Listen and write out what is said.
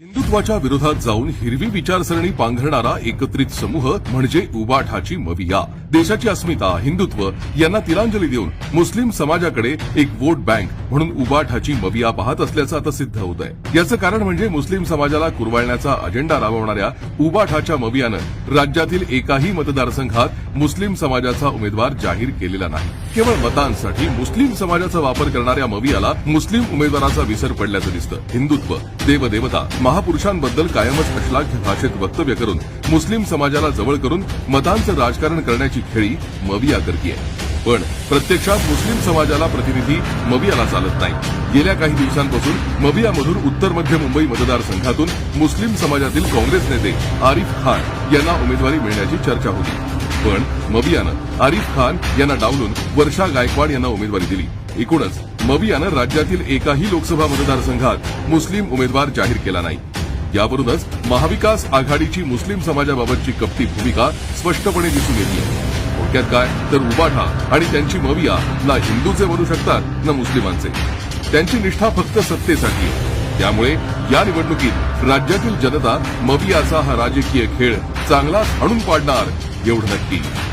हिंदुत्वाच्या विरोधात जाऊन हिरवी विचारसरणी पांघरणारा एकत्रित समूह म्हणजे उबाठाची मविया. देशाची अस्मिता हिंदुत्व यांना तिलांजली देऊन मुस्लिम समाजाकडे एक वोट बँक म्हणून उबाठाची मविया पाहत असल्याचं आता सिद्ध होत आहे याचं कारण म्हणजे मुस्लिम समाजाला कुरवाळण्याचा अजेंडा राबवणाऱ्या उबाठाच्या मवियानं राज्यातील एकाही मतदारसंघात मुस्लिम समाजाचा उमेदवार जाहीर केलेला नाही. केवळ मतांसाठी मुस्लिम समाजाचा वापर करणाऱ्या मवियाला मुस्लिम उमेदवाराचा विसर पडल्याचं दिसतं. हिंदुत्व देवदेवता महापुरुषांबद्दल कायमच अश्लाघ्य भाषेत वक्तव्य करून मुस्लिम समाजाला जवळ करून मतांचं राजकारण करण्याची खेळी मविया करतीय पण प्रत्यक्षात मुस्लिम समाजाला प्रतिनिधी मवियाला चालत नाही. गेल्या काही दिवसांपासून मवियामधून उत्तर मध्य मुंबई मतदारसंघातून मुस्लिम समाजातील काँग्रेस नेते आरिफ खान यांना उमेदवारी मिळण्याची चर्चा होती. पण मवियानं आरिफ खान यांना डावलून वर्षा गायकवाड यांना उमेदवारी दिली. एकूणच मवियानं राज्यातील एकाही लोकसभा मतदारसंघात मुस्लिम उमेदवार जाहीर केला नाही. यावरूनच महाविकास आघाडीची मुस्लिम समाजाबाबतची कपटी भूमिका स्पष्टपणे दिसून येते. थोडक्यात काय? तर उबाठा आणि त्यांची मविया ना हिंदूचे बनू शकतात ना मुस्लिमांचे. त्यांची निष्ठा फक्त सत्तेसाठी त्यामुळे या निवडणुकीत राज्यातील जनता मवियाचा हा राजकीय खेळ चांगलाच आणून पाडणार Eurnaqui.